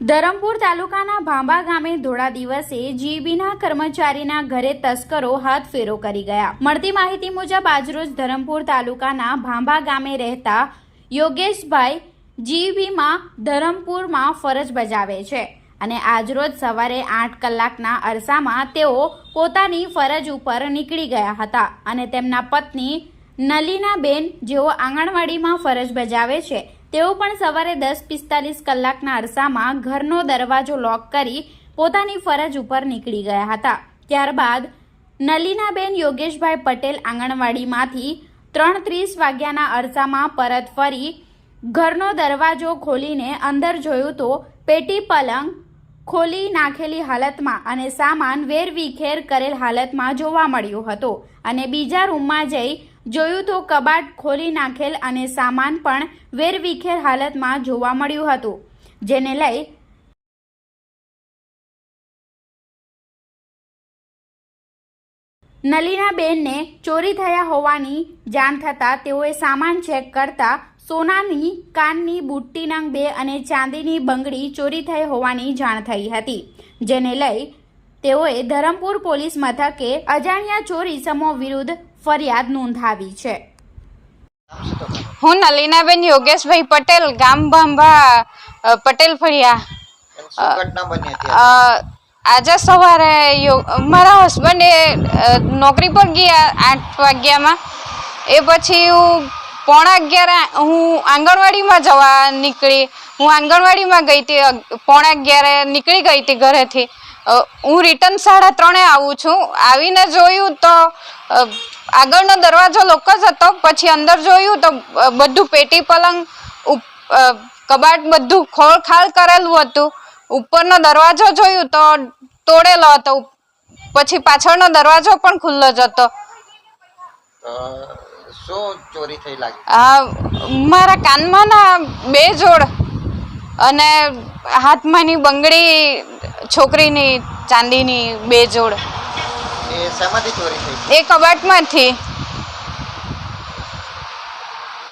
ધરમપુર તાલુકાના ભાંબા ગામે ધોળા દિવસે જીબીના કર્મચારીના ઘરે તસ્કરો હાથ ફેરો કરી ગયા. મળતી માહિતી મુજબ આજરોજ ધરમપુર તાલુકાના ભાંબા ગામે રહેતા યોગેશભાઈ જીબીમાં ધરમપુરમાં ફરજ બજાવે છે અને આજરોજ સવારે આઠ કલાકના અરસામાં તેઓ પોતાની ફરજ ઉપર નીકળી ગયા હતા અને તેમના પત્ની નલીનાબેન જેઓ આંગણવાડીમાં ફરજ બજાવે છે તેઓ પણ સવારે દસ પિસ્તાલીસ કલાકના અરસામાં ઘરનો દરવાજો લોક કરી પોતાની ફરજ ઉપર નીકળી ગયા હતા. ત્યારબાદ નલીનાબેન યોગેશભાઈ પટેલ આંગણવાડીમાંથી ત્રણ ત્રીસ વાગ્યાના અરસામાં પરત ફરી ઘરનો દરવાજો ખોલીને અંદર જોયું તો પેટી પલંગ ખોલી નાખેલી હાલતમાં અને સામાન વેરવિખેર કરેલ હાલતમાં જોવા મળ્યો હતો. અને બીજા રૂમમાં જઈ જોયું તો કબાટ ખોલી નાખેલ અને સામાન પણ વેરવિખેર હાલતમાં જોવા મળ્યું હતું, જેને લઈ નલીનાબેનને ચોરી થયા હોવાની જાણ થતાં તેઓએ સામાન ચેક કરતા સોનાની, કાનની, બુટ્ટી નંગ બે અને ચાંદીની બંગડી ચોરી થઈ હોવાની જાણ થઈ હતી, જેને લઈ તેઓએ ધરમપુર પોલીસ મથકે અજાણ્યા ચોર ઇસમો વિરુદ્ધ ફરિયાદ નોંધાવી છે. હું નલીનાબેન યોગેશભાઈ પટેલ ગામ ભાંભા પટેલ ફળિયા. આજે સવારે મારા હસબન્ડે એ નોકરી પર ગયા આઠ વાગ્યામાં. એ પછી હું પોણા અગિયાર હું આંગણવાડીમાં જવા નીકળી. હું આંગણવાડીમાં ગઈ હતી પોણા અગિયારે નીકળી ગઈ હતી ઘરેથી. હું રિટર્ન સાડા ત્રણે આવું છું. આવીને જોયું તો આગળનો દરવાજો લોક જ હતો. પછી અંદર જોયું તો બધું પેટી પલંગ કબાટ બધું ખોળખાળ કરેલું હતું. ઉપરનો દરવાજો જોયું તો તોડેલો હતો. પછી પાછળનો દરવાજો પણ ખુલ્લો જ હતો. શું ચોરી થઈ લાગી? મારા કાનમાંના બે જોડ અને હાથમાંની બંગડી છોકરીની ચાંદીની બે જોડ. એ કબાટમાંથી.